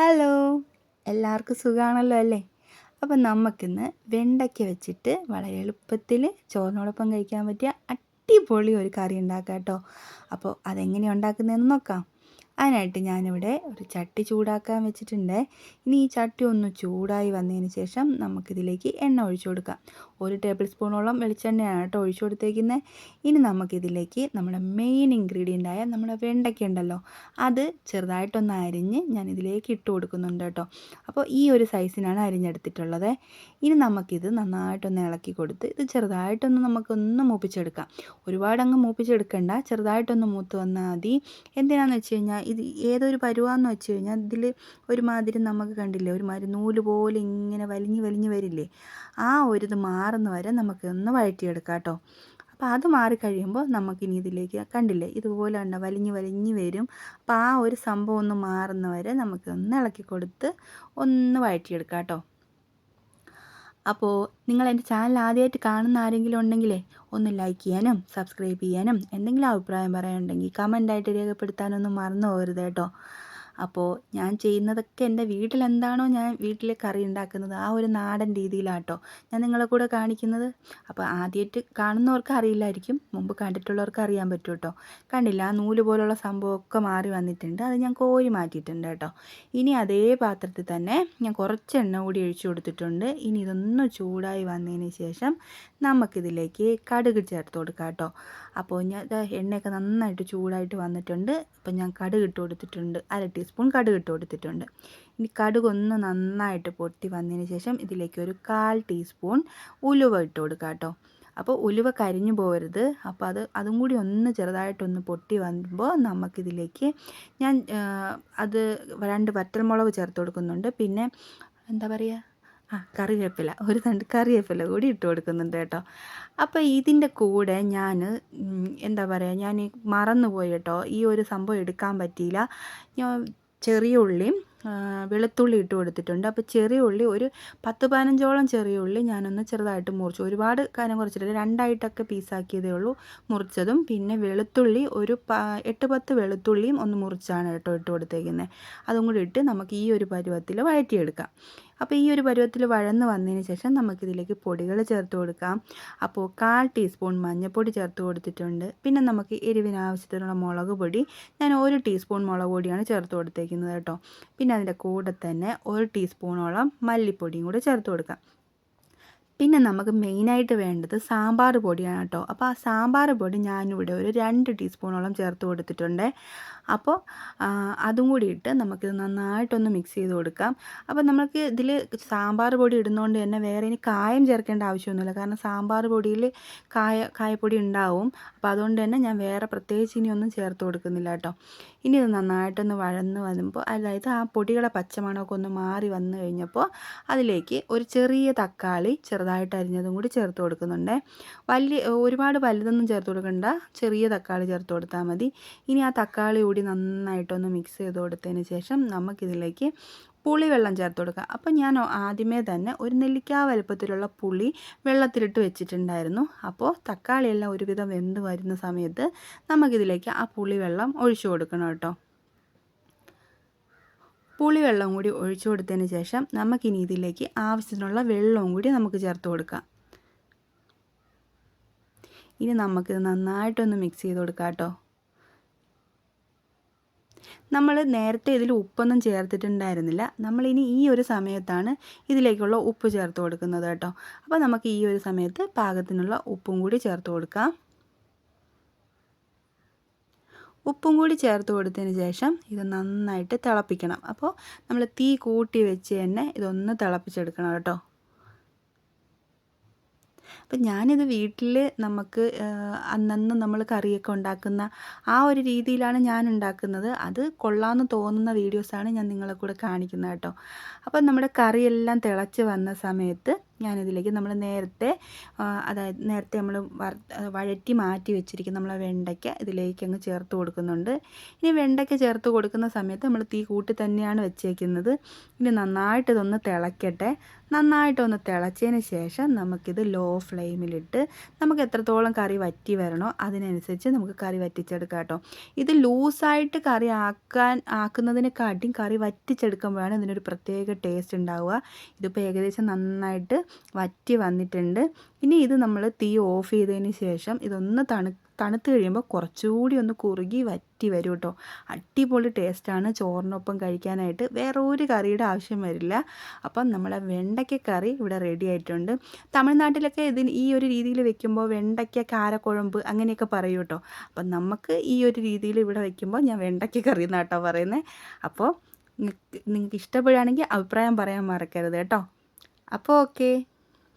Hello. എല്ലാവർക്കും സുഖമാണല്ലോ അല്ലേ? അപ്പം നമുക്കിന്ന് വെണ്ടയ്ക്ക വെച്ചിട്ട് വളരെ എളുപ്പത്തിൽ ചോറിനോടൊപ്പം കഴിക്കാൻ പറ്റിയ അടിപൊളി ഒരു കറി ഉണ്ടാക്കാം കേട്ടോ. അപ്പോൾ അതെങ്ങനെയാണ് ഉണ്ടാക്കുന്നതെന്ന് നോക്കാം. അതിനായിട്ട് ഞാനിവിടെ ഒരു ചട്ടി ചൂടാക്കാൻ വെച്ചിട്ടുണ്ട്. ഇനി ഈ ചട്ടി ഒന്ന് ചൂടായി വന്നതിന് ശേഷം നമുക്കിതിലേക്ക് എണ്ണ ഒഴിച്ചു കൊടുക്കാം. ഒരു ടേബിൾ സ്പൂണോളം വെളിച്ചെണ്ണയാണ് കേട്ടോ ഒഴിച്ചു കൊടുത്തേക്കുന്നത് ഇനി നമുക്കിതിലേക്ക് നമ്മുടെ മെയിൻ ഇൻഗ്രീഡിയന്റായ നമ്മുടെ വെണ്ടയ്ക്ക ഉണ്ടല്ലോ അത് ചെറുതായിട്ടൊന്ന് അരിഞ്ഞ് ഞാൻ ഇതിലേക്ക് ഇട്ട് കൊടുക്കുന്നുണ്ട് കേട്ടോ. അപ്പോൾ ഈ ഒരു സൈസിനാണ് അരിഞ്ഞെടുത്തിട്ടുള്ളത്. ഇനി നമുക്കിത് നന്നായിട്ടൊന്ന് ഇളക്കി കൊടുത്ത് ഇത് ചെറുതായിട്ടൊന്ന് നമുക്കൊന്ന് മൂപ്പിച്ചെടുക്കാം. ഒരുപാട് അങ്ങ് മൂപ്പിച്ചെടുക്കണ്ട ചെറുതായിട്ടൊന്ന് മൂത്ത് വന്നാൽ മതി. എന്തിനാന്ന് വെച്ച് കഴിഞ്ഞാൽ ഇത് ഏതൊരു പരുവാന്ന് വെച്ച് കഴിഞ്ഞാൽ ഇതിൽ ഒരുമാതിരി നമുക്ക് കണ്ടില്ലേ ഒരുമാതിരി നൂൽ പോലെ ഇങ്ങനെ വലിഞ്ഞ് വലിഞ്ഞ് വരില്ലേ? ആ ഒരു ഇത് മാറുന്ന വരെ നമുക്കൊന്ന് വഴറ്റിയെടുക്കാം കേട്ടോ അപ്പോൾ അത് മാറിക്കഴിയുമ്പോൾ നമുക്കിനി ഇതിലേക്ക് കണ്ടില്ലേ? ഇതുപോലെ ഉണ്ട് വലിഞ്ഞ് വലിഞ്ഞ് വരും. അപ്പോൾ ആ ഒരു സംഭവം ഒന്ന് മാറുന്ന വരെ നമുക്ക് ഒന്ന് ഇളക്കി കൊടുത്ത് ഒന്ന് വഴറ്റിയെടുക്കാം കേട്ടോ അപ്പോൾ നിങ്ങൾ എന്റെ ചാനൽ ആദ്യമായിട്ട് കാണുന്ന ആരെങ്കിലും ഉണ്ടെങ്കിലേ ഒന്ന് ലൈക്ക് ചെയ്യാനും സബ്സ്ക്രൈബ് ചെയ്യാനും എന്തെങ്കിലും അഭിപ്രായം പറയാനുണ്ടെങ്കിൽ കമന്റായിട്ട് രേഖപ്പെടുത്താനൊന്നും മറന്നു പോകരുത് കേട്ടോ. അപ്പോൾ ഞാൻ ചെയ്യുന്നതൊക്കെ എന്റെ വീട്ടിലെന്താണോ ഞാൻ വീട്ടിൽ കറി ഉണ്ടാക്കുന്നത് ആ ഒരു നാടൻ രീതിയിലാട്ടോ ഞാൻ നിങ്ങളെ കൂടെ കാണിക്കുന്നത്. അപ്പോൾ ആദ്യമായിട്ട് കാണുന്നവർക്ക് അറിയില്ലായിരിക്കും മുമ്പ് കണ്ടിട്ടുള്ളവർക്ക് അറിയാൻ പറ്റും കേട്ടോ കണ്ടില്ല ആ നൂൽ പോലുള്ള സംഭവമൊക്കെ മാറി വന്നിട്ടുണ്ട് അത് ഞാൻ കോരി മാറ്റിയിട്ടുണ്ട് കേട്ടോ. ഇനി അതേ പാത്രത്തിൽ തന്നെ ഞാൻ കുറച്ച് എണ്ണ കൂടി ഒഴിച്ചു കൊടുത്തിട്ടുണ്ട്. ഇനി ഇതൊന്ന് ചൂടായി വന്നതിന് ശേഷം നമുക്കിതിലേക്ക് കടുക് ചേർത്ത് കൊടുക്കാം കേട്ടോ. അപ്പോൾ ഞാൻ എണ്ണയൊക്കെ നന്നായിട്ട് ചൂടായിട്ട് വന്നിട്ടുണ്ട്. അപ്പോൾ ഞാൻ കടുക് ഇട്ട് കൊടുത്തിട്ടുണ്ട് അര ടീസ്പൂൺ കടുക് ഇട്ട് കൊടുത്തിട്ടുണ്ട്. ഇനി കടുക് ഒന്ന് നന്നായിട്ട് പൊട്ടി വന്നതിന് ശേഷം ഇതിലേക്ക് ഒരു കാൽ ടീസ്പൂൺ ഉലുവ ഇട്ട് കൊടുക്കാം കേട്ടോ. അപ്പോൾ ഉലുവ കരിഞ്ഞു പോകരുത്. അപ്പോൾ അത് അതും കൂടി ഒന്ന് ചെറുതായിട്ടൊന്ന് പൊട്ടി വരുമ്പോൾ നമുക്കിതിലേക്ക് ഞാൻ അത് രണ്ട് വറ്റൽമുളക് ചേർത്ത് കൊടുക്കുന്നുണ്ട്. പിന്നെ എന്താ പറയുക? ആ കറിവേപ്പില. ഒരു തണ്ട് കറിവേപ്പില കൂടി ഇട്ട് കൊടുക്കുന്നുണ്ട് കേട്ടോ. അപ്പോൾ ഇതിന്റെ കൂടെ ഞാൻ എന്താ പറയുക ഞാൻ മറന്നുപോയി കേട്ടോ. ഈ ഒരു സംഭവം എടുക്കാൻ പറ്റിയില്ല. ഞാൻ ചെറിയ ഉള്ളിയും വെളുത്തുള്ളി ഇട്ട് കൊടുത്തിട്ടുണ്ട്. അപ്പോൾ ചെറിയ ഉള്ളി ഒരു പത്ത് പതിനഞ്ചോളം ചെറിയ ഉള്ളി ഞാനൊന്ന് ചെറുതായിട്ട് മുറിച്ചു. ഒരുപാട് കാര്യം കുറച്ചിട്ടില്ല. രണ്ടായിട്ടൊക്കെ പീസാക്കിയതേ ഉള്ളൂ മുറിച്ചതും. പിന്നെ വെളുത്തുള്ളി ഒരു എട്ട് പത്ത് വെളുത്തുള്ളിയും ഒന്ന് മുറിച്ചാണ് കേട്ടോ ഇട്ട് കൊടുത്തേക്കുന്നത് അതും കൂടി ഇട്ട് നമുക്ക് ഈ ഒരു പരുവത്തിൽ വഴറ്റിയെടുക്കാം. അപ്പോൾ ഈ ഒരു പരുവത്തിൽ വഴന്ന് വന്നതിന് ശേഷം നമുക്കിതിലേക്ക് പൊടികൾ ചേർത്ത് കൊടുക്കാം. അപ്പോൾ കാൽ ടീസ്പൂൺ മഞ്ഞൾപ്പൊടി ചേർത്ത് കൊടുത്തിട്ടുണ്ട്. പിന്നെ നമുക്ക് എരിവിന് ആവശ്യത്തിനുള്ള മുളക് പൊടി ഞാൻ ഒരു ടീസ്പൂൺ മുളക് പൊടിയാണ് ചേർത്ത് കൊടുത്തേക്കുന്നത് കേട്ടോ. പിന്നെ അതിന്റെ കൂടെ തന്നെ ഒരു ടീസ്പൂണോളം മല്ലിപ്പൊടിയും കൂടെ ചേർത്ത് കൊടുക്കാം. പിന്നെ നമുക്ക് മെയിനായിട്ട് വേണ്ടത് സാമ്പാർ പൊടിയാണ് കേട്ടോ. അപ്പോൾ ആ സാമ്പാർ പൊടി ഞാനിവിടെ ഒരു രണ്ട് ടീസ്പൂണോളം ചേർത്ത് കൊടുത്തിട്ടുണ്ട്. അപ്പോൾ അതും കൂടി ഇട്ട് നമുക്കിത് നന്നായിട്ടൊന്ന് മിക്സ് ചെയ്ത് കൊടുക്കാം. അപ്പോൾ നമുക്ക് ഇതിൽ സാമ്പാർ പൊടി ഇടുന്നതുകൊണ്ട് തന്നെ വേറെ ഇനി കായം ചേർക്കേണ്ട ആവശ്യമൊന്നുമില്ല. കാരണം സാമ്പാർ പൊടിയിൽ കായ കായപ്പൊടി ഉണ്ടാവും. അപ്പോൾ അതുകൊണ്ട് തന്നെ ഞാൻ വേറെ പ്രത്യേകിച്ച് ഇനിയൊന്നും ചേർത്ത് കൊടുക്കുന്നില്ല കേട്ടോ. ഇനി ഇത് നന്നായിട്ടൊന്ന് വഴന്ന് വരുമ്പോൾ അതായത് ആ പൊടികളെ പച്ചമണമൊക്കെ ഒന്ന് മാറി വന്നു കഴിഞ്ഞപ്പോൾ അതിലേക്ക് ഒരു ചെറിയ തക്കാളി ചെറുതായിട്ട് അരിഞ്ഞതും കൂടി ചേർത്ത് കൊടുക്കുന്നുണ്ട്. വലിയ ഒരുപാട് വലുതൊന്നും ചേർത്ത് കൊടുക്കണ്ട. ചെറിയ തക്കാളി ചേർത്ത് കൊടുത്താൽ മതി. ഇനി ആ തക്കാളി കൂടി നന്നായിട്ടൊന്ന് മിക്സ് ചെയ്ത് കൊടുത്തതിന് ശേഷം നമുക്കിതിലേക്ക് പുളി വെള്ളം ചേർത്ത് കൊടുക്കുക അപ്പോൾ ഞാൻ ആദ്യമേ തന്നെ ഒരു നെല്ലിക്ക വലുപ്പത്തിലുള്ള പുളി വെള്ളത്തിലിട്ട് വെച്ചിട്ടുണ്ടായിരുന്നു. അപ്പോൾ തക്കാളിയെല്ലാം ഒരുവിധം വെന്ത് വരുന്ന സമയത്ത് നമുക്കിതിലേക്ക് ആ പുളി വെള്ളം ഒഴിച്ചു കൊടുക്കണം കേട്ടോ. പുളിവെള്ളം കൂടി ഒഴിച്ചു കൊടുത്തതിന് ശേഷം നമുക്കിനി ഇതിലേക്ക് ആവശ്യത്തിനുള്ള വെള്ളവും കൂടി നമുക്ക് ചേർത്ത് കൊടുക്കാം. ഇനി നമുക്കിത് നന്നായിട്ടൊന്ന് മിക്സ് ചെയ്ത് കൊടുക്കാം കേട്ടോ. നമ്മൾ നേരത്തെ ഇതിൽ ഉപ്പൊന്നും ചേർത്തിട്ടുണ്ടായിരുന്നില്ല. നമ്മളിനി ഈ ഒരു സമയത്താണ് ഇതിലേക്കുള്ള ഉപ്പ് ചേർത്ത് കൊടുക്കുന്നത് കേട്ടോ. അപ്പോൾ നമുക്ക് ഈ ഒരു സമയത്ത് പാകത്തിനുള്ള ഉപ്പും കൂടി ചേർത്ത് കൊടുക്കാം. ഉപ്പും കൂടി ചേർത്ത് കൊടുത്തതിന് ശേഷം ഇത് നന്നായിട്ട് തിളപ്പിക്കണം. അപ്പോൾ നമ്മൾ തീ കൂട്ടി വെച്ച് തന്നെ ഇതൊന്ന് തിളപ്പിച്ചെടുക്കണം കേട്ടോ. അപ്പം ഞാനിത് വീട്ടിൽ നമുക്ക് അന്നന്ന് നമ്മൾ കറിയൊക്കെ ഉണ്ടാക്കുന്ന ആ ഒരു രീതിയിലാണ് ഞാൻ ഉണ്ടാക്കുന്നത്. അത് കൊള്ളാമെന്ന് തോന്നുന്ന വീഡിയോസാണ് ഞാൻ നിങ്ങളെ കൂടെ കാണിക്കുന്നത് കേട്ടോ. അപ്പം നമ്മുടെ കറിയെല്ലാം തിളച്ച് വന്ന സമയത്ത് ഞാനിതിലേക്ക് നമ്മൾ നേരത്തെ അതായത് നേരത്തെ നമ്മൾ വഴറ്റി മാറ്റി വെച്ചിരിക്കുന്ന നമ്മളെ വെണ്ടയ്ക്ക ഇതിലേക്ക് അങ്ങ് ചേർത്ത് കൊടുക്കുന്നുണ്ട്. ഇനി വെണ്ടയ്ക്ക ചേർത്ത് കൊടുക്കുന്ന സമയത്ത് നമ്മൾ തീ കൂട്ടി തന്നെയാണ് വെച്ചേക്കുന്നത്. ഇനി നന്നായിട്ട് ഇതൊന്ന് തിളയ്ക്കട്ടെ നന്നായിട്ടൊന്ന് തിളച്ചതിന് ശേഷം നമുക്കിത് ലോ ഫ്ലെയിമിലിട്ട് നമുക്ക് എത്രത്തോളം കറി വറ്റി വരണോ അതിനനുസരിച്ച് നമുക്ക് കറി വറ്റിച്ചെടുക്കാം കേട്ടോ. ഇത് ലൂസായിട്ട് കറി ആക്കാൻ ആക്കുന്നതിനെക്കാട്ടിയും കറി വറ്റിച്ചെടുക്കുമ്പോഴാണ് ഇതിനൊരു പ്രത്യേക ടേസ്റ്റ് ഉണ്ടാവുക. ഇതിപ്പോൾ ഏകദേശം നന്നായിട്ട് വറ്റി വന്നിട്ടുണ്ട്. ഇനി ഇത് നമ്മൾ തീ ഓഫ് ചെയ്തതിന് ശേഷം ഇതൊന്ന് തണു തണുത്ത് കഴിയുമ്പോൾ കുറച്ചുകൂടി ഒന്ന് കുറുകി വറ്റി വരും കേട്ടോ അടിപൊളി ടേസ്റ്റാണ് ചോറിനൊപ്പം കഴിക്കാനായിട്ട്. വേറെ ഒരു കറിയുടെ ആവശ്യം വരില്ല. അപ്പം നമ്മളെ വെണ്ടയ്ക്ക കറി ഇവിടെ റെഡി ആയിട്ടുണ്ട്. തമിഴ്നാട്ടിലൊക്കെ ഇതിന് ഈ ഒരു രീതിയിൽ വെക്കുമ്പോൾ വെണ്ടയ്ക്ക കാരക്കുഴമ്പ് അങ്ങനെയൊക്കെ പറയും കേട്ടോ അപ്പം നമുക്ക് ഈ ഒരു രീതിയിൽ ഇവിടെ വെക്കുമ്പോൾ ഞാൻ വെണ്ടയ്ക്ക കറി എന്നാട്ടോ പറയുന്നത് അപ്പോൾ നിങ്ങൾക്ക് ഇഷ്ടപ്പെടുകയാണെങ്കിൽ അഭിപ്രായം പറയാൻ മറക്കരുത് കേട്ടോ അപ്പോൾ ഓക്കെ